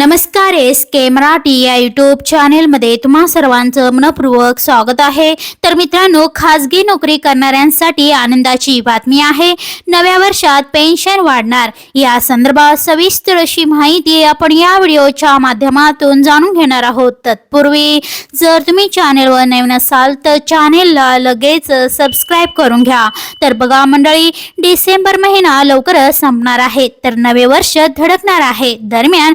नमस्कार एस के मराठी या युट्यूब चॅनेलमध्ये तुम्हा सर्वांचं मनपूर्वक स्वागत आहे. तर मित्रांनो खासगी नोकरी करणाऱ्यांसाठी आनंदाची बातमी आहे. नव्या वर्षात पेन्शन वाढणार. या संदर्भात सविस्तर अशी माहिती आपण या व्हिडिओच्या माध्यमातून जाणून घेणार आहोत. तत्पूर्वी जर तुम्ही चॅनेलवर नवीन असाल तर चॅनेलला लगेच सबस्क्राईब करून घ्या. तर बघा मंडळी डिसेंबर महिना लवकरच संपणार आहे. तर नवे वर्ष धडकणार आहे. दरम्यान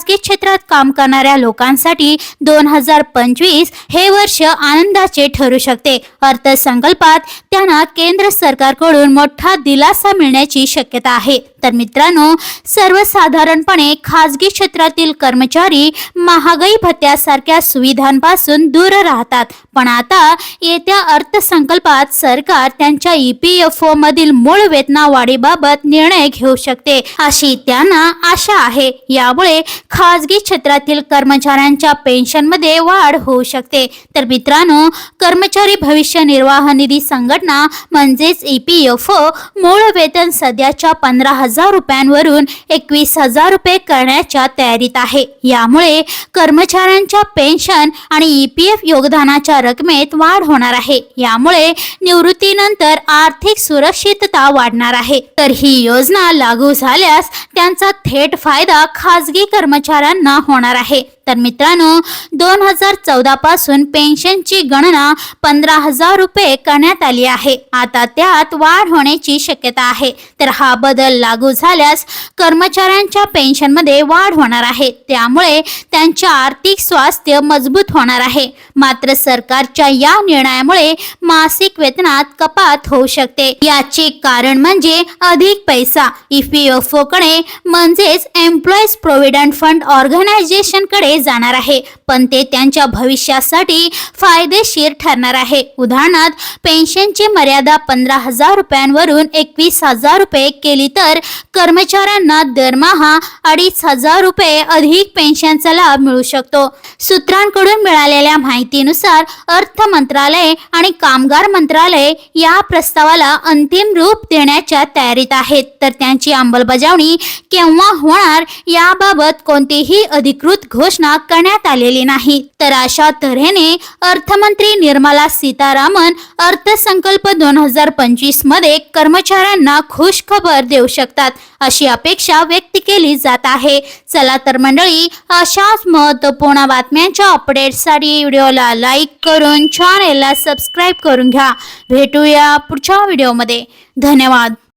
खासगी क्षेत्रात काम करणाऱ्या लोकांसाठी दोन हजार पंचवीस हे वर्ष आनंदाचे ठरू शकते. अर्थसंकल्पात त्यांना केंद्र सरकारकडून मोठा दिलासा मिळण्याची शक्यता आहे. तर मित्रांनो सर्वसाधारणपणे खाजगी क्षेत्रातील कर्मचारी महागाई भत्त्यासारख्या सुविधांपासून दूर राहतात. पण आता येत्या अर्थसंकल्पात सरकार त्यांच्या ई पी एफ ओ मधील मूळ वेतनावाढीबाबत निर्णय घेऊ शकते अशी त्यांना आशा आहे. यामुळे खाजगी क्षेत्रातील कर्मचाऱ्यांच्या पेन्शनमध्ये वाढ होऊ शकते. तर मित्रांनो कर्मचारी भविष्य निर्वाह निधी संघटना म्हणजेच ई पी एफ ओ मूळ वेतन सध्याच्या पंधरा हजार हजार रुपयांवरून एकवीस हजार रुपये करण्याच्या तयारीत आहे. यामुळे कर्मचाऱ्यांच्या पेन्शन आणि ई पी एफ योगदानाच्या रकमेत वाढ होणार आहे. यामुळे निवृत्तीनंतर आर्थिक सुरक्षितता वाढणार आहे. तर ही योजना लागू झाल्यास त्यांचा थेट फायदा खाजगी कर्मचाऱ्यांना होणार आहे. तर मित्रांनो दोन हजार चौदा पासून पेन्शनची गणना पंधरा हजार रुपये करण्यात आली आहे. आता त्यात वाढ होण्याची शक्यता आहे. तर हा बदल लागू झाल्यास कर्मचाऱ्यांच्या पेन्शनमध्ये वाढ होणार आहे. त्यामुळे त्यांचे आर्थिक स्वास्थ्य मजबूत होणार आहे. मात्र सरकारच्या या निर्णयामुळे मासिक वेतनात कपात होऊ शकते. याचे कारण म्हणजे अधिक पैसा EPFO कडे म्हणजेच एम्प्लॉईज प्रोव्हिडंट फंड ऑर्गनायझेशनकडे जाणार आहे. पण ते त्यांच्या भविष्यासाठी फायदेशीर ठरणार आहे. उदाहरणार्थ पेन्शनची मर्यादा पंधरा हजार रुपयांवरून एकवीस हजार रुपये केली तर कर्मचाऱ्यांना दरमहा अडीच हजार रुपये अधिक पेन्शनचा लाभ मिळू शकतो. सूत्रांकडून मिळालेल्या माहितीनुसार अर्थ मंत्रालय आणि कामगार मंत्रालय या प्रस्तावाला अंतिम रूप देण्याच्या तयारीत आहेत. तर त्यांची अंमलबजावणी केव्हा होणार याबाबत कोणतीही अधिकृत घोषणा घोषणा करण्यात आलेली नाही. तर अशा तऱ्हेने अर्थमंत्री निर्मला सीतारामन अर्थसंकल्प दोन हजार पंचवीसमध्ये कर्मचाऱ्यांना खुश खबर देऊ शकतात अशी अपेक्षा व्यक्त केली जात आहे. चला तर मंडळी अशाच महत्त्वपूर्ण बातम्यांच्या अपडेटसाठी व्हिडिओला लाईक करून चॅनेलला सबस्क्राईब करून घ्या. भेटूया पुढच्या व्हिडिओमध्ये. धन्यवाद.